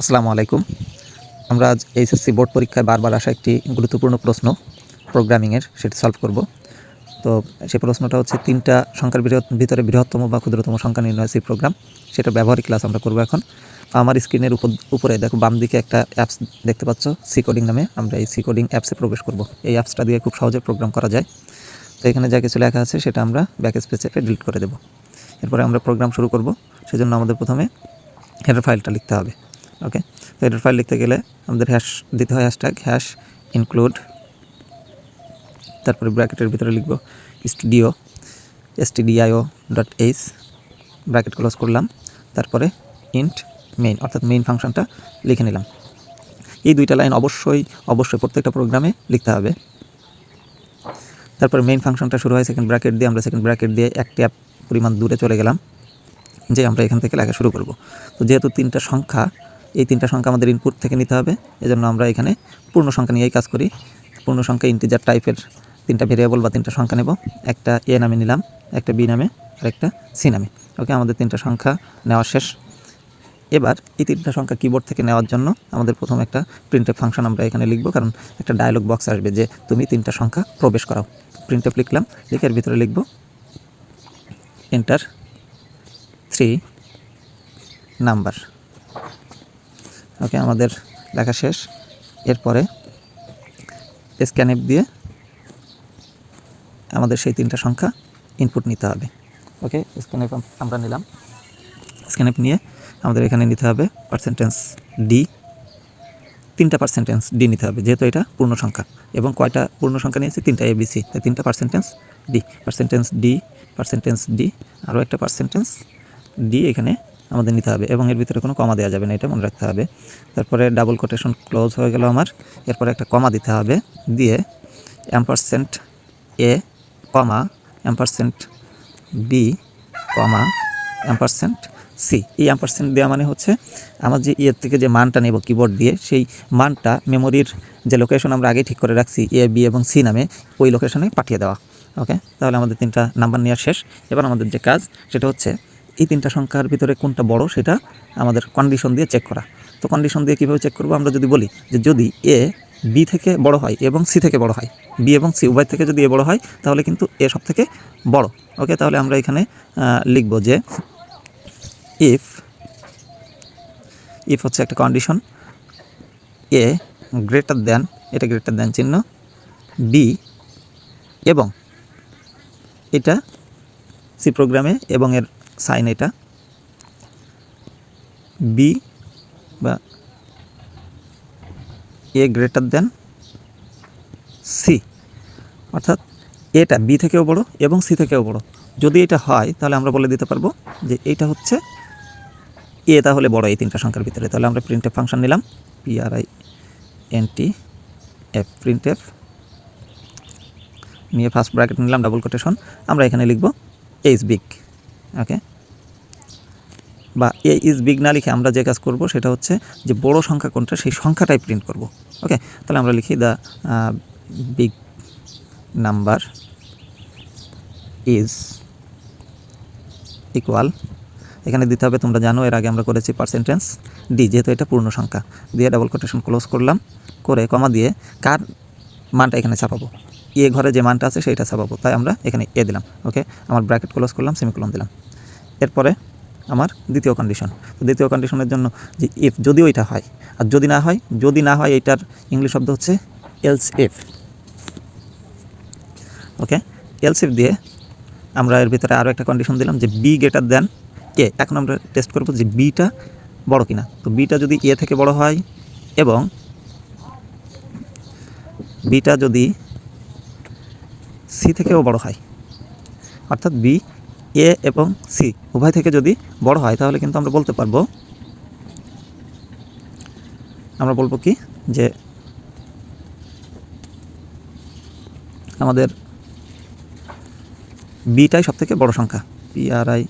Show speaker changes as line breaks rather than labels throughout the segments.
আসসালামু আলাইকুম। আমরা আজ এইচএসসি বোর্ড পরীক্ষায় বারবার আসা একটি গুরুত্বপূর্ণ প্রশ্ন প্রোগ্রামিংয়ের, সেটি সলভ করব। তো সেই প্রশ্নটা হচ্ছে, তিনটা সংখ্যার ভিতরে বৃহত্তম বা ক্ষুদ্রতম সংখ্যা নির্ণয় সি প্রোগ্রাম, সেটা ব্যবহারিক ক্লাস আমরা করব এখন। আমার স্ক্রিনের উপর, উপরে দেখো, বাম দিকে একটা অ্যাপস দেখতে পাচ্ছ সি কোডিং নামে। আমরা এই সি কোডিং অ্যাপসে প্রবেশ করব। এই অ্যাপসটা দিয়ে খুব সহজে প্রোগ্রাম করা যায়। তো এখানে যা কিছু লেখা আছে, সেটা আমরা ব্যাক স্পেসে ডিলিট করে দেবো। এরপরে আমরা প্রোগ্রাম শুরু করব। সেজন্য আমাদের প্রথমে হেডার ফাইলটা লিখতে হবে। ওকে তো হেডার ফাইল লিখতে গেলে আমাদের হ্যাশ দিতে হয় হ্যাশট্যাগ হ্যাশ ইনক্লুড তারপরে ব্র্যাকেটের ভিতরে লিখব studio S T D I O dot H bracket close করলাম, তারপরে ইন্ট মেইন অর্থাৎ মেইন ফাংশনটা লিখে নিলাম। এই দুইটা লাইন অবশ্যই অবশ্যই প্রত্যেকটা প্রোগ্রামে লিখতে হবে। তারপরে মেইন ফাংশনটা শুরু হয় সেকেন্ড ব্র্যাকেট দিয়ে, আমরা সেকেন্ড ব্র্যাকেট দিয়ে এক ট্যাপ পরিমাণ দূরে চলে গেলাম যে আমরা এখান থেকে লেখা শুরু করব। তো যেহেতু তিনটা সংখ্যা এই তিনটা সংখ্যা আমাদের ইনপুট থেকে নিতে হবে। এজন্য আমরা এখানে পূর্ণ সংখ্যা নিয়েই কাজ করি। পূর্ণ সংখ্যা ইন্টিজার টাইপের তিনটা ভেরিয়েবল বা তিনটা সংখ্যা নেব। একটা এ নামে নিলাম, একটা বি নামে, আর একটা সি নামে। ওকে আমাদের তিনটা সংখ্যা নেওয়া শেষ। এবার এই তিনটা সংখ্যা কিবোর্ড থেকে নেওয়ার জন্য আমাদের প্রথম একটা প্রিন্টএফ ফাংশন আমরা এখানে লিখব, কারণ একটা ডায়লগ বক্স আসবে যে তুমি তিনটা সংখ্যা প্রবেশ করাও। প্রিন্টএফ লিখলাম, লিখে এর ভিতরে লিখব এন্টার থ্রি নাম্বার ওকে, আমাদের লেখা শেষ। এরপরে স্ক্যানএপ দিয়ে আমাদের সেই তিনটা সংখ্যা ইনপুট নিতে হবে। ওকে স্ক্যানএপ আমরা নিলাম। স্ক্যানএপ নিয়ে আমাদের এখানে নিতে হবে পার্সেন্টেন্স ডি তিনটা পার্সেন্টেন্স ডি নিতে হবে, যেহেতু এটা পূর্ণ সংখ্যা এবং কয়টা পূর্ণ সংখ্যা নিয়েছি? তিনটা এবিসি তাই তিনটা percentage D percentage D percentage D আরও একটা পার্সেন্টেন্স ডি এখানে আমাদের নিতে হবে এবং এর ভিতরে কোনো কমা দেওয়া যাবে না, এটা মনে রাখতে হবে। তারপরে ডাবল কোটেশন ক্লোজ হয়ে গেল আমার। এরপরে একটা কমা দিতে হবে দিয়ে ampersand A comma ampersand B comma ampersand C এই অ্যাম্পারসেন্ট দেওয়া মানে হচ্ছে আমার যে ইয়ের থেকে যে মানটা নেব কিবোর্ড দিয়ে, সেই মানটা মেমোরির যে লোকেশন আমরা আগে ঠিক করে রাখছি এ বি এবং সি নামে, ওই লোকেশনে পাঠিয়ে দেওয়া। ওকে তাহলে আমাদের তিনটা নাম্বার নেওয়া শেষ। এবার আমাদের যে কাজ, সেটা হচ্ছে এই তিনটা সংখ্যার ভিতরে কোনটা বড় সেটা আমাদের কন্ডিশন দিয়ে চেক করা। তো কন্ডিশন দিয়ে কীভাবে চেক করব? আমরা যদি বলি যে যদি এ বি থেকে বড় হয় এবং সি থেকে বড় হয় বি এবং সি উভয় থেকে যদি এ বড় হয়, তাহলে কিন্তু এ সব থেকে বড়। ওকে তাহলে আমরা এখানে লিখব যে ইফ ইফ হচ্ছে একটা কন্ডিশন এ গ্রেটার দেন এটা গ্রেটার দেন চিহ্ন বি এবং এটা সি প্রোগ্রামে এবং এর সাইন এটা। বি বা এ গ্রেটার দেন সি অর্থাৎ এটা বি থেকেও বড় এবং সি থেকেও বড়। যদি এটা হয়, তাহলে আমরা বলে দিতে পারব যে এইটা হচ্ছে এ তাহলে বড় এই তিনটা সংখ্যার ভিতরে। তাহলে আমরা প্রিন্ট এফ ফাংশন নিলাম। P R I N T F print F নিয়ে ফার্স্ট ব্র্যাকেট নিলাম ডাবল কোটেশন আমরা এখানে লিখব এইচ বিগ ওকে? বা এ ইজ বিগ না লিখে আমরা যে কাজ করব সেটা হচ্ছে যে বড় সংখ্যা কোনটা, সেই সংখ্যাটাই প্রিন্ট করব, ওকে? তাহলে আমরা লিখি the big number is equal এখানে দিতে হবে, তোমরা জানো এর আগে আমরা করেছি পার্সেন্টেন্স ডি যেহেতু এটা পূর্ণ সংখ্যা, দিয়ে ডাবল কোটেশন ক্লোজ করলাম, করে কমা দিয়ে কার মানটা এখানে ছাপাবো? এ ঘরে যে মানটা আছে সেইটা ছাপাবো। তাই আমরা এখানে এ দিলাম, ওকে? আমার ব্র্যাকেট ক্লোজ করলাম সেমিকোলন দিলাম। এরপরে আমার দ্বিতীয় কন্ডিশন তো দ্বিতীয় কন্ডিশনের জন্য যে ইফ যদি ওইটা হয়, আর যদি না হয়, যদি না হয়, এইটার ইংলিশ শব্দ হচ্ছে else if okay? Else if দিয়ে আমরা এর ভিতরে আরও একটা কন্ডিশন দিলাম যে বি গ্রেটার দেন এ এখন আমরা টেস্ট করব যে বিটা বড় কিনা। তো বিটা যদি এ থেকে বড় হয়, এবং বিটা যদি সি থেকেও বড় হয়। অর্থাৎ বি, এ এবং সি। উভয় থেকে যদি বড় হয়, তাহলে কিন্তু আমরা বলতে পারব, আমরা বলব কি যে আমাদের বিটাই সব থেকে বড় সংখ্যা। P R I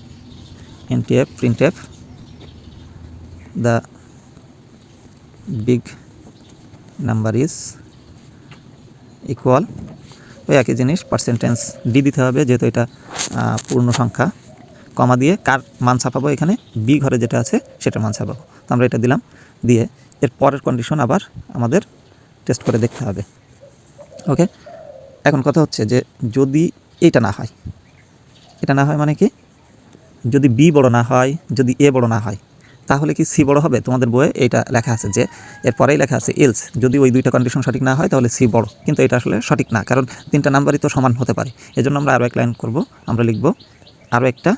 N T F print F the big number is equal ওই একই জিনিস পার্সেন্টেন্স ডি দিতে হবে, যেহেতু এটা পূর্ণ সংখ্যা। কমা দিয়ে কার মান ছাপাবো এখানে? বি ঘরে যেটা আছে, সেটার মান ছাপাবো। তো আমরা এটা দিলাম। দিয়ে এর পরের কন্ডিশন আবার আমাদের টেস্ট করে দেখতে হবে। ওকে এখন কথা হচ্ছে যে, যদি এটা না হয়, এটা না হয় মানে কি? যদি বি বড় না হয়, যদি এ বড় না হয় তাহলে কি সি বড় হবে? তোমাদের বইয়ে এটা লেখা আছে যে, এরপরেই লেখা আছে এলস যদি ওই দুইটা কন্ডিশন সঠিক না হয়, তাহলে সি বড়। কিন্তু এটা আসলে সঠিক না, কারণ তিনটা নাম্বারই তো সমান হতে পারে। এজন্য আমরা আরও এক লাইন করব। আমরা লিখব আরও একটা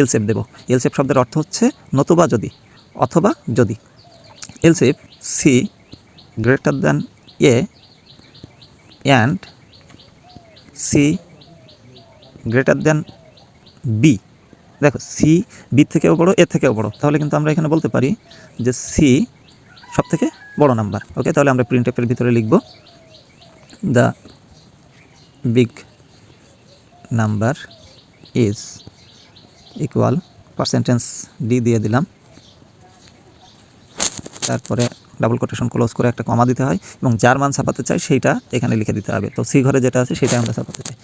এলসেপ দেব। এলসেপ শব্দের অর্থ হচ্ছে নতুবা যদি, অথবা যদি। Else if C greater than A and C greater than B দেখো সি বি থেকেও বড় এর থেকেও বড়। তাহলে কিন্তু আমরা এখানে বলতে পারি যে সি সব থেকে বড় নাম্বার। ওকে তাহলে আমরা প্রিন্ট এর ভিতরে লিখব the big number is equal percentage D দিয়ে দিলাম। তারপরে ডাবল কোটেশন ক্লোজ করে একটা কমা দিতে হয় এবং যার মান ছাপাতে চাই, সেইটা এখানে লিখে দিতে হবে। তো সি ঘরে যেটা আছে সেটা আমরা ছাপাতে চাই।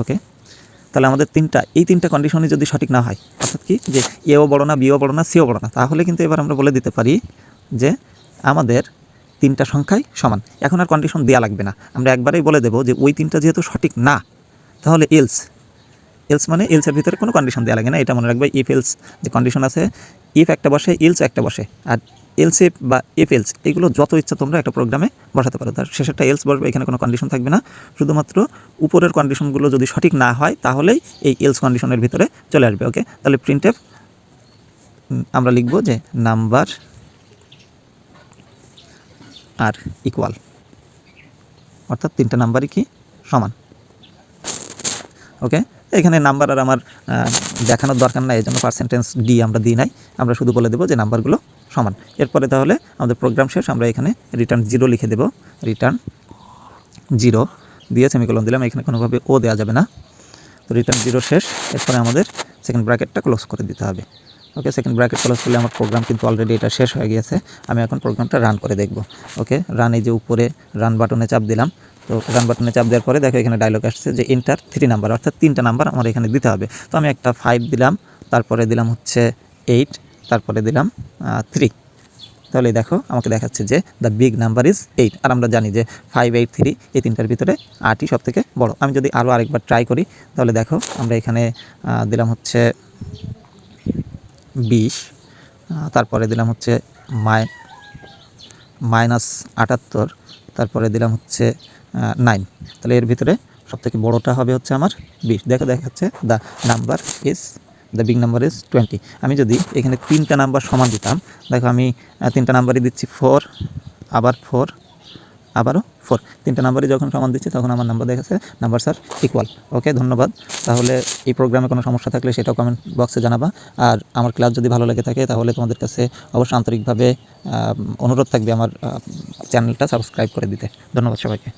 ওকে তাহলে আমাদের তিনটা, এই তিনটা কন্ডিশনই যদি সঠিক না হয়, অর্থাৎ কি? যে এও বড় না বিও বড় না সিও বড় না, তাহলে কিন্তু এবার আমরা বলে দিতে পারি যে আমাদের তিনটা সংখ্যাই সমান। এখন আর কন্ডিশন দেওয়া লাগবে না। আমরা একবারেই বলে দেবো যে ওই তিনটা যেহেতু সঠিক না, তাহলে এলস এলস মানে এলসের ভিতরে কোনো কন্ডিশন দেওয়া লাগে না। এটা মনে রাখবে ইফ এলস যে কন্ডিশন আছে ইফ একটা বসে এলস একটা বসে, আর এলস এফ বা এফ এলস এগুলো যত ইচ্ছা তোমরা একটা প্রোগ্রামে বসাতে পারো। তার শেষেরটা এলস বসবে, এখানে কোনো কন্ডিশন থাকবে না। শুধুমাত্র উপরের কন্ডিশনগুলো যদি সঠিক না হয়, তাহলেই এই এলস কন্ডিশনের ভিতরে চলে আসবে ওকে তাহলে প্রিন্ট আমরা লিখব যে নাম্বার আর ইকুয়াল অর্থাৎ তিনটা নাম্বারই কি? সমান। ওকে এখানে নাম্বার আর আমার দেখানোর দরকার নাই, এই জন্য পার্সেন্টেজ ডি আমরা দিই নাই। আমরা শুধু বলে দেবো যে নাম্বারগুলো সমান। এরপরে তাহলে আমাদের প্রোগ্রাম শেষ, আমরা এখানে রিটার্ন জিরো লিখে দেবো। রিটার্ন জিরো দিয়ে সেমিকলন দিলাম, এখানে কোনোভাবে ও দেওয়া যাবে না। তো রিটার্ন জিরো শেষ, এরপরে আমাদের সেকেন্ড ব্র্যাকেটটা ক্লোজ করে দিতে হবে। ওকে সেকেন্ড ব্র্যাকেট ক্লোজ করলে আমার প্রোগ্রাম কিন্তু অলরেডি এটা শেষ হয়ে গিয়েছে। আমি এখন প্রোগ্রামটা রান করে দেখব। ওকে রান এই যে উপরে রান বাটনে চাপ দিলাম। তো রান বাটনে চাপ দেওয়ার পরে দেখো এখানে ডায়লগ আসছে যে এন্টার থ্রি নাম্বার অর্থাৎ তিনটা নাম্বার আমার এখানে দিতে হবে। তো আমি একটা ফাইভ দিলাম, তারপরে দিলাম হচ্ছে এইট তারপরে দিলাম থ্রি তাহলে দেখো, আমাকে দেখাচ্ছে যে the big number is eight আর আমরা জানি যে ফাইভ এইট থ্রি এই তিনটার ভিতরে আটই সব থেকে বড়। আমি যদি আরও আরেকবার ট্রাই করি, তাহলে দেখো, আমরা এখানে দিলাম হচ্ছে বিশ তারপরে দিলাম হচ্ছে মাই মাইনাস আটাত্তর, তারপরে দিলাম হচ্ছে নাইন তাহলে এর ভিতরে সবথেকে বড়টা হবে হচ্ছে আমার বিশ। দেখো, দেখাচ্ছে the number is the big number is twenty আমি যদি এখানে তিনটা নাম্বার সমান দিতাম, দেখো আমি তিনটা নাম্বারই দিচ্ছি ফোর আবার ফোর আবারও ফোর তিনটা নাম্বারই যখন সমান দিচ্ছি, তখন আমার নাম্বার দেখাচ্ছে নাম্বার স্যার ইকুয়াল ওকে ধন্যবাদ। তাহলে এই প্রোগ্রামে কোনো সমস্যা থাকলে সেটাও কমেন্ট বক্সে জানাবা। আর আমার ক্লাস যদি ভালো লেগে থাকে, তাহলে তোমাদের কাছে অবশ্যই আন্তরিকভাবে অনুরোধ থাকবে আমার চ্যানেলটা সাবস্ক্রাইব করে দিতে। ধন্যবাদ সবাইকে।